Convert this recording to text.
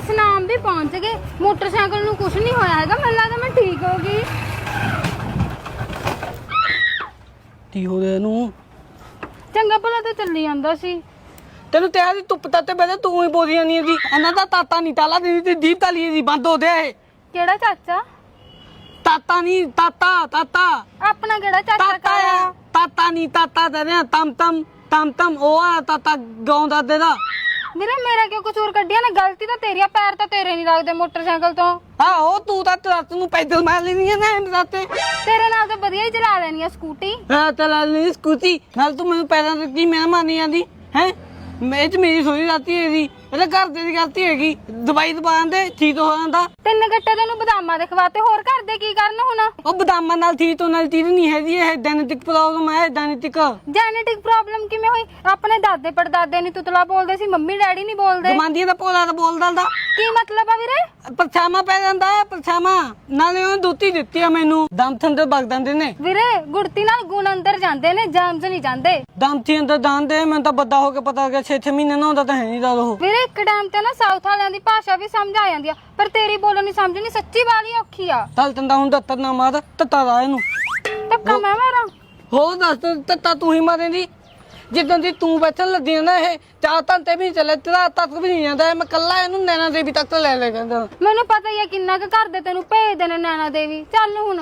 ਤੇ ਸਨਾਮ ਵੀ ਪਹੁੰਚ ਗਏ। ਮੋਟਰਸਾਈਕਲ ਨੂੰ ਕੁਝ ਨਹੀਂ ਹੋਇਆ ਹੈਗਾ। ਮੈਨੂੰ ਲੱਗਦਾ ਮੈਂ ਠੀਕ ਹੋ ਗਈ। ਕੀ ਹੋ ਗਿਆ ਇਹਨੂੰ? ਚੰਗਾ ਭਲਾ ਤਾਂ ਚੱਲੀ ਜਾਂਦਾ ਸੀ। ਤੈਨੂੰ ਤੇ ਆਦੀ ਧੁੱਪ ਤਾਤੇ ਬੈਠੇ ਤੂੰ ਹੀ ਬੋਲੀ ਜਾਂਦੀ ਹੈਗੀ ਇਹਨਾਂ ਦਾ ਤਾਤਾ ਨਹੀਂ ਤਾਲਾ ਦੀ ਤੇ ਦੀਪ ਤਾਲੀ ਦੀ ਬੰਦ ਹੋ ਗਿਆ ਇਹ। ਕਿਹੜਾ ਚਾਚਾ? ਤਾਤਾ ਨਹੀਂ ਤਾਤਾ ਤਾਤਾ। ਆਪਣਾ ਕਿਹੜਾ ਚਾਚਾ ਤਾਤਾ ਆ ਤਾਤਾ ਨਹੀਂ ਤਾਤਾ ਦੇ ਰਿਹਾ ਤਮ ਤਮ ਤਮ ਤਮ ਉਹ ਆ ਤਾਤਾ ਗਾਉਂਦਾ ਦੇ ਦਾ। ਵੀਰੇ ਮੇਰਾ ਕਿਉਂ ਕਸੂਰ ਕੱਢਿਆ? ਨਾ ਗਲਤੀ ਤਾਂ ਤੇਰੀ ਆ ਪੈਰ ਤਾਂ ਤੇਰੇ ਨਹੀਂ ਲੱਗਦੇ ਮੋਟਰਸਾਈਕਲ ਤੋਂ। ਆਹੋ ਤੂੰ ਤਾਂ ਰਾਤ ਨੂੰ ਪੈਦਲ ਮਾਰ ਲੈਣੀ ਹੈ ਨਾ ਇਹਨਾਂ ਰਾਤੇ ਤੇਰੇ ਨਾਲ ਤਾਂ ਵਧੀਆ ਹੀ ਚਲਾ ਲੈਣੀ ਆ ਸਕੂਟੀ। ਹਾਂ ਚਲਾ ਲਈ ਸਕੂਟੀ। ਨਾਲ ਤੂੰ ਮੈਨੂੰ ਪੈਰਾਂ ਦਿੱਤੀ ਮੈਂ ਮਾਨੀ ਜਾਂਦੀ ਹੈ? ਮੈਂ ਮੇਰੀ ਸੋਈ ਰਾਤੀ ਹੈਗੀ ਇਹਦੇ ਘਰ ਦੇ ਦੀ ਗਲਤੀ ਹੈਗੀ ਦਵਾਈ ਦਵਾਉਣ ਦੇ ਠੀਕ ਹੋ ਜਾਂਦਾ। ਤਿੰਨ ਗੱਟੇ ਤੈਨੂੰ ਬਦਾਮਾਂ ਦੇ ਖਵਾਤੇ ਹੋਰ ਘਰ ਦੇ ਕੀ ਕਰਨ ਹੁਣ? ਉਹ ਬਦਾਮਾਂ ਨਾਲ ਠੀਕ ਤੋਂ ਨਾਲ ਠੀਕ ਨਹੀਂ ਹੈਗੀ ਇਹ ਡੈਨੇਟਿਕ ਪ੍ਰੋਬਲਮ ਹੈ ਡੈਨੇਟਿਕ ਜੈਨੇਟਿਕ ਪ੍ਰੋਬਲਮ ਕਿਵੇਂ ਹੋਈ? ਆਪਣੇ ਦਾਦੇ ਪੜਦਾਦੇ ਨਹੀਂ ਤੁਤਲਾ ਬੋਲਦੇ ਸੀ ਮੰਮੀ ਡੈਡੀ ਨਹੀਂ ਬੋਲਦੇ। ਗਮਾਂਦੀਆਂ ਦਾ ਪੋਲਾ ਦਾ ਬੋਲਦਾ ਦਾ ਕੀ ਮਤਲਬ ਆ ਵੀਰੇ? ਪਰਛਾਵਾਂ ਪੈ ਜਾਂਦਾ ਹੈ ਪਰਛਾਵਾਂ। ਨਾਲੇ ਉਹ ਦੁੱਤੀ ਦਿੱਤੀ ਆ ਮੈਨੂੰ। ਦਮ ਥੰਦਰ ਵਗ ਦਿੰਦੇ ਨੇ। ਵੀਰੇ ਗੁੜਤੀ ਨਾਲ ਗੁਣ ਅੰਦਰ ਜਾਂਦੇ ਨੇ ਜਰਮਸ ਨਹੀਂ ਜਾਂਦੇ। ਦਮ ਥੀ ਅੰਦਰ ਦਾਨ ਦੇ ਮੈਨੂੰ ਤਾਂ ਬੱਦਾ ਹੋ ਕੇ ਪਤਾ ਗਿਆ 6-6 ਮਹੀਨੇ ਨਾ ਹੁੰਦਾ ਤਾਂ ਹੈ ਨਹੀਂ ਦਾ ਉਹ। ਵੀਰੇ ਇੱਕ ਟਾਈਮ ਤੇ ਨਾ ਸਾਊਥ ਵਾਲਿਆਂ ਦੀ ਭਾਸ਼ਾ ਵੀ ਸਮਝ ਆ ਜਾਂਦੀ ਆ ਪਰ ਤੇਰੀ ਬੋਲਣ ਨਹੀਂ ਸਮਝ ਨਹੀਂ ਸੱਚੀ ਵਾਲੀ ਔਖੀ ਆ। ਤਲ ਤੰਦਾ ਹੁਣ ਦੱਤਰ ਨਾ ਮਾਰ ਤੱਤਾ ਦਾ ਇਹਨੂੰ। ਧੱਕਾ ਮੈਂ ਮਾਰਾਂ। ਹੋਰ ਦੱਸ ਤੱਤਾ ਤੂੰ ਹੀ ਮਾਰੇਂਦੀ। ਜਿੱਦਾਂ ਦੀ ਤੂੰ ਬੈਠਣ ਲੱਗੀ ਆ ਨਾ ਇਹ, ਚਾਹ ਤਾਂ ਤੇ ਵੀ ਨੀ ਚੱਲੇ ਤੇਰਾ ਤੱਕ ਵੀ ਨਹੀਂ ਜਾਂਦਾ ਮੈਂ ਕੱਲਾ ਇਹਨੂੰ ਨੈਣਾ ਦੇਵੀ ਤੱਕ ਲੈ ਲੈ ਜਾਂਦਾ। ਮੈਨੂੰ ਪਤਾ ਹੀ ਆ ਕਿੰਨਾ ਕੁ ਘਰ ਦੇ ਤੈਨੂੰ ਭੇਜ ਦੇਣਾ ਨੈਣਾ ਦੇਵੀ, ਚੱਲ ਹੁਣ।